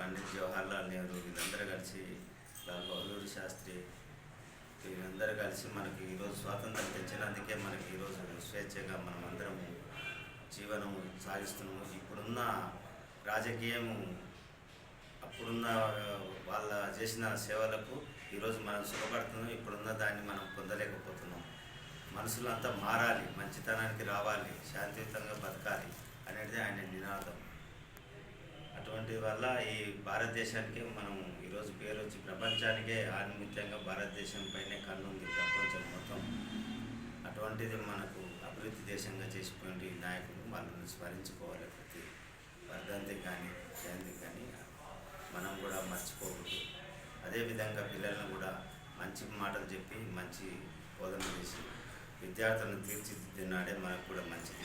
పండిత్ జవహర్లాల్ నెహ్రూ వీళ్ళందరూ కలిసి లాల్ బహదూర్ శాస్త్రి వీళ్ళందరూ కలిసి మనకి ఈరోజు స్వాతంత్రం తెచ్చినందుకే మనకి ఈరోజు స్వేచ్ఛగా మనం అందరం జీవనం సాగిస్తున్నాము. ఇప్పుడున్న రాజకీయము అప్పుడున్న వాళ్ళ చేసిన సేవలకు ఈరోజు మనం సుఖపడుతున్నాం. ఇప్పుడున్న దాన్ని మనం పొందలేకపోతున్నాం. మనుషులంతా మారాలి మంచితనానికి రావాలి శాంతియుతంగా బతకాలి అనేది ఆయన నినాదం వల్ల ఈ భారతదేశానికి మనం ఈరోజు పేరు వచ్చి ప్రపంచానికే ఆనిమిత్యంగా భారతదేశం పైనే కన్నుంది ప్రపంచం మొత్తం. అటువంటిది మనకు అభివృద్ధి దేశంగా చేసిపోయిన ఈ నాయకులు వాళ్ళని స్మరించుకోవాలి ప్రతి వర్ధంతి కానీ జయంతి కానీ మనం కూడా మర్చిపోకూడదు. అదేవిధంగా పిల్లలను కూడా మంచి మాటలు చెప్పి మంచి బోధన చేసి విద్యార్థులను తీర్చిదిద్దినాడే మనకు కూడా మంచిది